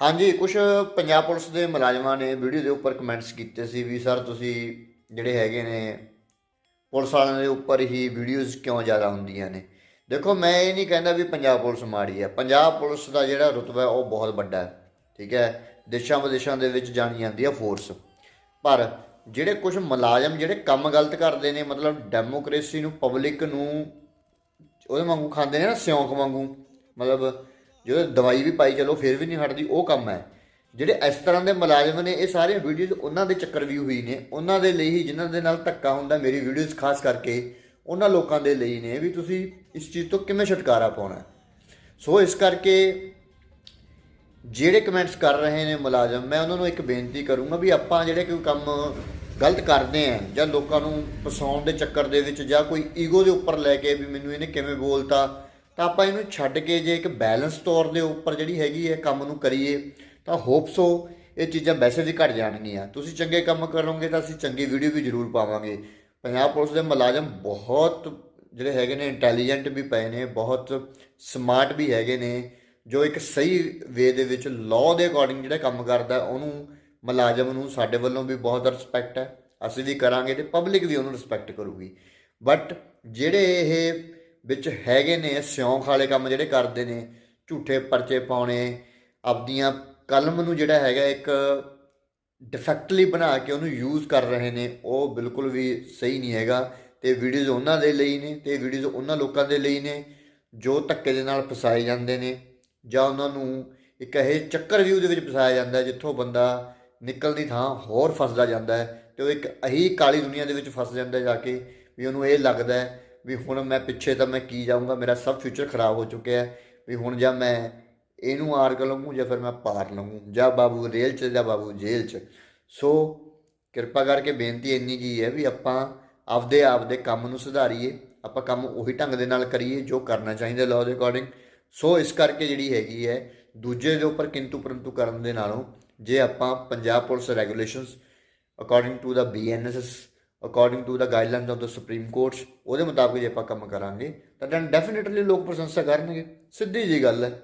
ਹਾਂਜੀ ਕੁਝ ਪੰਜਾਬ ਪੁਲਿਸ ਦੇ ਮੁਲਾਜ਼ਮਾਂ ਨੇ ਵੀਡੀਓ ਦੇ ਉੱਪਰ ਕਮੈਂਟਸ ਕੀਤੇ ਸੀ ਵੀ, ਸਰ, ਤੁਸੀਂ ਜਿਹੜੇ ਹੈਗੇ ਨੇ, ਪੁਲਿਸ ਵਾਲਿਆਂ ਦੇ ਉੱਪਰ ਹੀ ਵੀਡੀਓਜ਼ ਕਿਉਂ ਜ਼ਿਆਦਾ ਹੁੰਦੀਆਂ ਨੇ? ਦੇਖੋ, ਮੈਂ ਇਹ ਨਹੀਂ ਕਹਿੰਦਾ ਵੀ ਪੰਜਾਬ ਪੁਲਿਸ ਮਾੜੀ ਹੈ। ਪੰਜਾਬ ਪੁਲਿਸ ਦਾ ਜਿਹੜਾ ਰੁਤਬਾ ਹੈ, ਉਹ ਬਹੁਤ ਵੱਡਾ ਹੈ, ਠੀਕ ਹੈ? ਦੇਸ਼ਾਂ ਵਿਦੇਸ਼ਾਂ ਦੇ ਵਿੱਚ ਜਾਣੀ ਜਾਂਦੀ ਹੈ ਫੋਰਸ ਪਰ ਜਿਹੜੇ ਕੁਝ ਮੁਲਾਜ਼ਮ, ਜਿਹੜੇ ਕੰਮ ਗਲਤ ਕਰਦੇ ਨੇ, ਮਤਲਬ ਡੈਮੋਕ੍ਰੇਸੀ ਨੂੰ ਪਬਲਿਕ ਨੂੰ ਉਹਦੇ ਵਾਂਗੂ ਖਾਂਦੇ ਨੇ ਨਾ, ਸਿਉਂਕ ਵਾਂਗੂ, ਮਤਲਬ ਜਦੋਂ ਦਵਾਈ ਵੀ ਪਾਈ, ਚਲੋ ਫਿਰ ਵੀ ਨਹੀਂ ਹਟਦੀ, ਉਹ ਕੰਮ ਹੈ। ਜਿਹੜੇ ਇਸ ਤਰ੍ਹਾਂ ਦੇ ਮੁਲਾਜ਼ਮ ਨੇ, ਇਹ ਸਾਰੀਆਂ ਵੀਡੀਓਜ਼ ਉਹਨਾਂ ਦੇ ਚੱਕਰ ਵੀ ਹੋਈ ਨੇ। ਉਹਨਾਂ ਦੇ ਲਈ ਹੀ ਜਿਨ੍ਹਾਂ ਦੇ ਨਾਲ ਧੱਕਾ ਹੁੰਦਾ, ਮੇਰੀ ਵੀਡੀਓਜ਼ ਖਾਸ ਕਰਕੇ, ਉਹਨਾਂ ਲੋਕਾਂ ਦੇ ਲਈ ਨੇ ਵੀ ਤੁਸੀਂ ਇਸ ਚੀਜ਼ ਤੋਂ ਕਿਵੇਂ ਛੁਟਕਾਰਾ ਪਾਉਣਾ ਸੋ ਇਸ ਕਰਕੇ ਜਿਹੜੇ ਕਮੈਂਟਸ ਕਰ ਰਹੇ ਨੇ ਮੁਲਾਜ਼ਮ, ਮੈਂ ਉਹਨਾਂ ਨੂੰ ਇੱਕ ਬੇਨਤੀ ਕਰੂੰਗਾ ਵੀ ਆਪਾਂ ਜਿਹੜੇ ਕੋਈ ਕੰਮ ਗਲਤ ਕਰਦੇ ਆਂ ਜਾਂ ਲੋਕਾਂ ਨੂੰ ਫਸਾਉਣ ਦੇ ਚੱਕਰ ਦੇ ਵਿੱਚ ਜਾਂ ਕੋਈ ਈਗੋ ਦੇ ਉੱਪਰ ਲੈ ਕੇ ਵੀ ਮੈਨੂੰ ਇਹਨੇ ਕਿਵੇਂ ਬੋਲਤਾ ਤਾਂ ਆਪਾਂ ਇਹਨੂੰ ਛੱਡ ਕੇ ਜੇ ਇੱਕ ਬੈਲੈਂਸ ਤੌਰ ਦੇ ਉੱਪਰ ਜਿਹੜੀ ਹੈਗੀ ਹੈ ਕੰਮ ਨੂੰ ਕਰੀਏ, ਤਾਂ ਹੋਪਸੋ ਇਹ ਚੀਜ਼ਾਂ ਵੈਸੇ ਵੀ ਘਟ ਜਾਣਗੀਆਂ। ਤੁਸੀਂ ਚੰਗੇ ਕੰਮ ਕਰੋਗੇ ਤਾਂ ਅਸੀਂ ਚੰਗੀ ਵੀਡੀਓ ਵੀ ਜ਼ਰੂਰ ਪਾਵਾਂਗੇ। ਪੰਜਾਬ ਪੁਲਿਸ ਦੇ ਮੁਲਾਜ਼ਮ ਬਹੁਤ ਜਿਹੜੇ ਹੈਗੇ ਨੇ ਇੰਟੈਲੀਜੈਂਟ ਵੀ ਪਏ ਨੇ, ਬਹੁਤ ਸਮਾਰਟ ਵੀ ਹੈਗੇ ਨੇ, ਜੋ ਇੱਕ ਸਹੀ ਵੇ ਦੇ ਵਿੱਚ ਲਾਅ ਦੇ ਅਕੋਰਡਿੰਗ ਜਿਹੜਾ ਕੰਮ ਕਰਦਾ, ਉਹਨੂੰ ਮੁਲਾਜ਼ਮ ਨੂੰ ਸਾਡੇ ਵੱਲੋਂ ਵੀ ਬਹੁਤ ਰਿਸਪੈਕਟ ਹੈ। ਅਸੀਂ ਵੀ ਕਰਾਂਗੇ ਤੇ ਪਬਲਿਕ ਵੀ ਉਹਨੂੰ ਰਿਸਪੈਕਟ ਕਰੂਗੀ। ਬਟ ਜਿਹੜੇ ਇਹ ਵਿੱਚ ਹੈਗੇ ਨੇ, ਸਿਉਂਖ ਵਾਲੇ ਕੰਮ ਜਿਹੜੇ ਕਰਦੇ ਨੇ, ਝੂਠੇ ਪਰਚੇ ਪਾਉਣੇ, ਆਪਦੀਆਂ ਕਲਮ ਨੂੰ ਜਿਹੜਾ ਹੈਗਾ ਇੱਕ ਡਿਫੈਕਟਲੀ ਬਣਾ ਕੇ ਉਹਨੂੰ ਯੂਜ਼ ਕਰ ਰਹੇ ਨੇ, ਉਹ ਬਿਲਕੁਲ ਵੀ ਸਹੀ ਨਹੀਂ ਹੈਗਾ। ਤੇ ਵੀਡੀਓਜ਼ ਉਹਨਾਂ ਦੇ ਲਈ ਨੇ, ਤੇ ਵੀਡੀਓਜ਼ ਉਹਨਾਂ ਲੋਕਾਂ ਦੇ ਲਈ ਨੇ, ਜੋ ਧੱਕੇ ਦੇ ਨਾਲ ਫਸਾਏ ਜਾਂਦੇ ਨੇ, ਜਾਂ ਉਹਨਾਂ ਨੂੰ ਇੱਕ ਇਹ ਚੱਕਰ ਵਿਊ ਦੇ ਵਿੱਚ ਫਸਾਇਆ ਜਾਂਦਾ ਜਿੱਥੋਂ ਬੰਦਾ ਨਿਕਲਣ ਦੀ ਥਾਂ ਹੋਰ ਫਸਦਾ ਜਾਂਦਾ ਹੈ, ਤੇ ਉਹ ਇੱਕ ਅਹੀ ਕਾਲੀ ਦੁਨੀਆ ਦੇ ਵਿੱਚ ਫਸ ਜਾਂਦਾ ਜਾ ਕੇ, ਵੀ ਉਹਨੂੰ ਇਹ ਲੱਗਦਾ ਹੈ ਵੀ ਹੁਣ ਮੈਂ ਪਿੱਛੇ ਤਾਂ ਮੈਂ ਕੀ ਜਾਊਂਗਾ, ਮੇਰਾ ਸਭ ਫਿਊਚਰ ਖਰਾਬ ਹੋ ਚੁੱਕਿਆ ਹੈ। ਵੀ ਹੁਣ ਜਾਂ ਮੈਂ ਇਹਨੂੰ ਆਰ ਕਰ ਲਵਾਂਗਾ ਜਾਂ ਫਿਰ ਮੈਂ ਪਾਰ ਲਵਾਂਗਾ ਜਾਂ ਬਾਬੂ ਰੇਲ 'ਚ ਜਾਂ ਬਾਬੂ ਜੇਲ੍ਹ 'ਚ। ਸੋ ਕਿਰਪਾ ਕਰਕੇ ਬੇਨਤੀ ਇੰਨੀ ਕੀ ਹੈ ਵੀ ਆਪਾਂ ਆਪਦੇ ਆਪ ਦੇ ਕੰਮ ਨੂੰ ਸੁਧਾਰੀਏ, ਆਪਾਂ ਕੰਮ ਉਹੀ ਢੰਗ ਦੇ ਨਾਲ ਕਰੀਏ ਜੋ ਕਰਨਾ ਚਾਹੀਦਾ ਲਾਅ ਦੇ ਅਕੋਰਡਿੰਗ ਸੋ ਇਸ ਕਰਕੇ ਜਿਹੜੀ ਹੈਗੀ ਹੈ, ਦੂਜੇ ਦੇ ਉੱਪਰ ਕਿੰਤੂ ਪਰੰਤੂ ਕਰਨ ਦੇ ਨਾਲੋਂ ਜੇ ਆਪਾਂ Punjab police regulations according to the BNSS according to the guidelines of the supreme courts ਉਹਦੇ ਮੁਤਾਬਕ ਜੇ ਆਪਾਂ ਕੰਮ ਕਰਾਂਗੇ, ਤਾਂ ਡੈਫੀਨਿਟਲੀ ਲੋਕ ਪ੍ਰਸ਼ੰਸਾ ਕਰਨਗੇ। ਸਿੱਧੀ ਜੀ ਗੱਲ ਹੈ।